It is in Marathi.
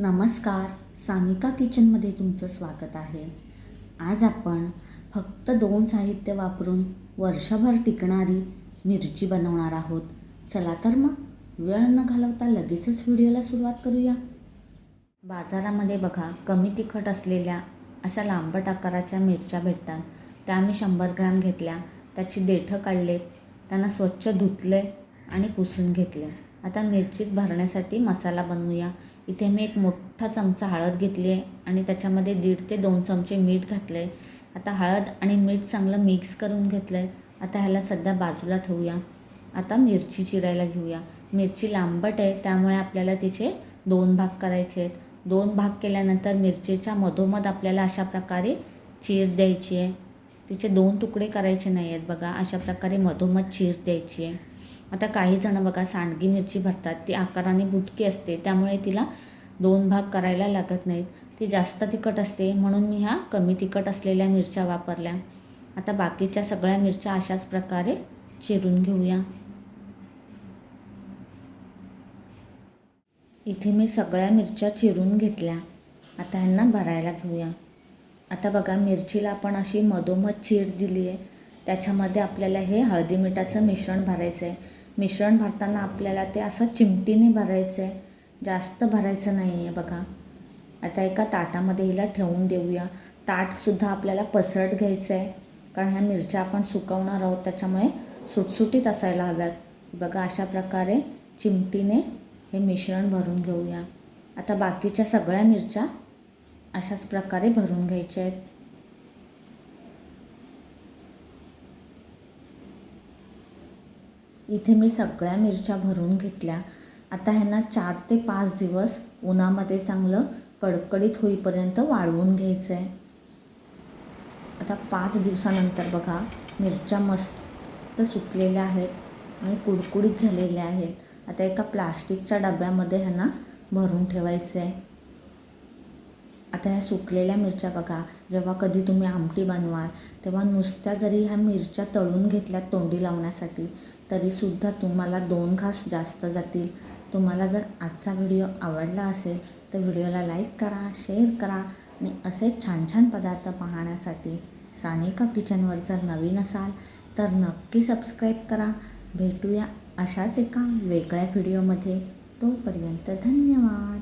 नमस्कार. सानिका किचनमध्ये तुमचं स्वागत आहे. आज आपण फक्त दोन साहित्य वापरून वर्षभर टिकणारी मिरची बनवणार आहोत. चला तर मग वेळ न घालवता लगेचच व्हिडिओला सुरुवात करूया. बाजारामध्ये बघा कमी तिखट असलेल्या अशा लांबट आकाराच्या मिरच्या भेटतात. त्या आम्ही शंभर ग्रॅम घेतल्या. त्याची देठं काढले त्यांना स्वच्छ धुतले आणि पुसून घेतले आता मिरचीत भरण्यासाठी मसाला बनवूया. इथे मी एक मोठा चमचा हळद घेतली आहे आणि त्याच्यामध्ये दीड ते दोन चमचे मीठ घातलं आहे आता हळद आणि मीठ चांगलं मिक्स करून घेतलं आहे आता ह्याला सध्या बाजूला ठेवूया. आता मिरची चिरायला घेऊया. मिरची लांबट आहे त्यामुळे आपल्याला तिचे दोन भाग करायचे आहेत. दोन भाग केल्यानंतर मिरचीच्या मधोमध आपल्याला अशा प्रकारे चीर द्यायची आहे. तिचे दोन तुकडे करायचे नाही आहेत बघा. अशा प्रकारे मधोमध चीर द्यायची आहे. आता काही जणं बघा सांडगी मिरची भरतात. ती आकाराने बुटकी असते. त्यामुळे तिला दोन भाग करायला लागत नाहीत. ती जास्त तिखट असते म्हणून मी ह्या कमी तिखट असलेल्या मिरच्या वापरल्या. आता बाकीच्या सगळ्या मिरच्या अशाच प्रकारे चिरून घेऊया. इथे मी सगळ्या मिरच्या चिरून घेतल्या. आता ह्यांना भरायला घेऊया. आता बघा मिरचीला आपण अशी मधोमध चीर दिली आहे त्याच्यामध्ये आपल्याला हे हळदी मिठाचं मिश्रण भरायचं आहे मिश्रण भरताना आपल्याला ते असं चिमटीने भरायचं आहे जास्त भरायचं नाही आहे बघा. आता एका ताटामध्ये हिला ठेवून देऊया. ताटसुद्धा आपल्याला पसरट घ्यायचं आहे कारण ह्या मिरच्या आपण सुकवणार आहोत त्याच्यामुळे सुटसुटीत असायला हव्यात. बघा अशा प्रकारे चिमटीने हे मिश्रण भरून घेऊया. आता बाकीच्या सगळ्या मिरच्या अशाच प्रकारे भरून घ्यायच्या आहेत. इथे मी सगळ्या मिरच्या भरून घेतल्या. आता ह्यांना चार ते पाच दिवस उन्हामध्ये चांगलं कडकडीत होईपर्यंत वाळवून घ्यायचं आहे आता पाच दिवसानंतर बघा मिरच्या मस्त सुकलेल्या आहेत आणि कुडकुडीत झालेल्या आहेत. आता एका प्लास्टिकच्या डब्यामध्ये ह्यांना भरून ठेवायचं आहे आता ह्या सुकलेल्या मिरच्या बघा जेव्हा कधी तुम्ही आमटी बनवाल तेव्हा नुसत्या जरी ह्या मिरच्या तळून घेतल्यात तोंडी लावण्यासाठी तरीसुद्धा तुम्हाला दोन घास जास्त जातील. तुम्हाला जर आजचा व्हिडिओ आवडला असेल तर व्हिडिओला लाईक करा शेअर करा आणि असे छान छान पदार्थ पाहण्यासाठी सानिका किचनवर जर नवीन असाल तर नक्की सबस्क्राईब करा. भेटूया अशाच एका वेगळ्या व्हिडिओमध्ये. तोपर्यंत धन्यवाद.